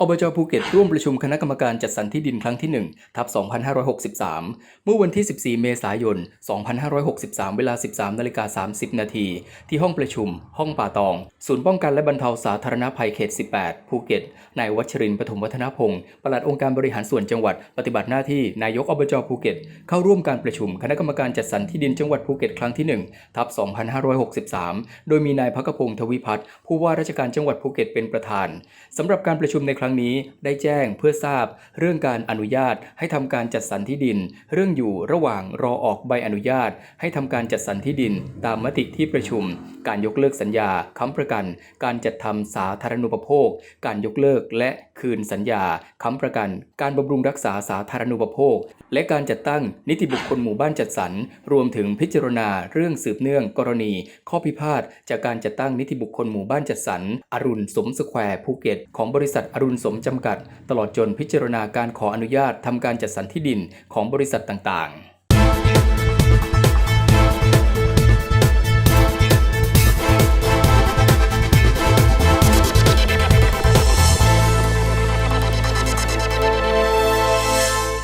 อบจภูเก็ตร่วมประชุมคณะกรรมการจัดสรรที่ดินครั้งที่1ทับ 2563 เมื่อวันที่ 14 เมษายน 2563 เวลา 13นาฬิกา30 นาที ที่ห้องประชุม ห้องป่าตอง ศูนย์ป้องกันและบรรเทาสาธารณภัยเขต 18 ภูเก็ต นายวัชรินทร์ปฐมวัฒนพงศ์ปลัดองค์การบริหารส่วนจังหวัด ปฏิบัติหน้าที่ นายกอบจภูเก็ต เข้าร่วมการประชุมคณะกรรมการจัดสรรที่ดินจังหวัดภูเก็ตครั้งที่1ทับ 2563 โดยมีนายพักพงศ์ทวิพัฒน์ผู้ว่าราชการจังหวัดภูเก็ตเป็นประธานสำหรับการประชุมในครั้งนี้ได้แจ้งเพื่อทราบเรื่องการอนุญาตให้ทำการจัดสรรที่ดิน เรื่องอยู่ระหว่างรอออกใบอนุญาต ให้ทำการจัดสรรที่ดิน ตามมติที่ประชุม การยกเลิกสัญญาค้ำประกัน การจัดทำสาธารณูปโภค การยกเลิกและคืนสัญญาค้ำประกัน การบำรุงรักษาสาธารณูปโภค และการจัดตั้งนิติบุคคลหมู่บ้านจัดสรรรวมถึงพิจารณาเรื่องสืบเนื่องกรณี ข้อพิพาทจากการจัดตั้งนิติบุคคลหมู่บ้านจัดสรรอรุณสมสแควร์ภูเก็ตของบริษัทอรุณสมจำกัด ตลอดจนพิจารณาการขออนุญาตทำการจัดสรรที่ดินของบริษัทต่างๆ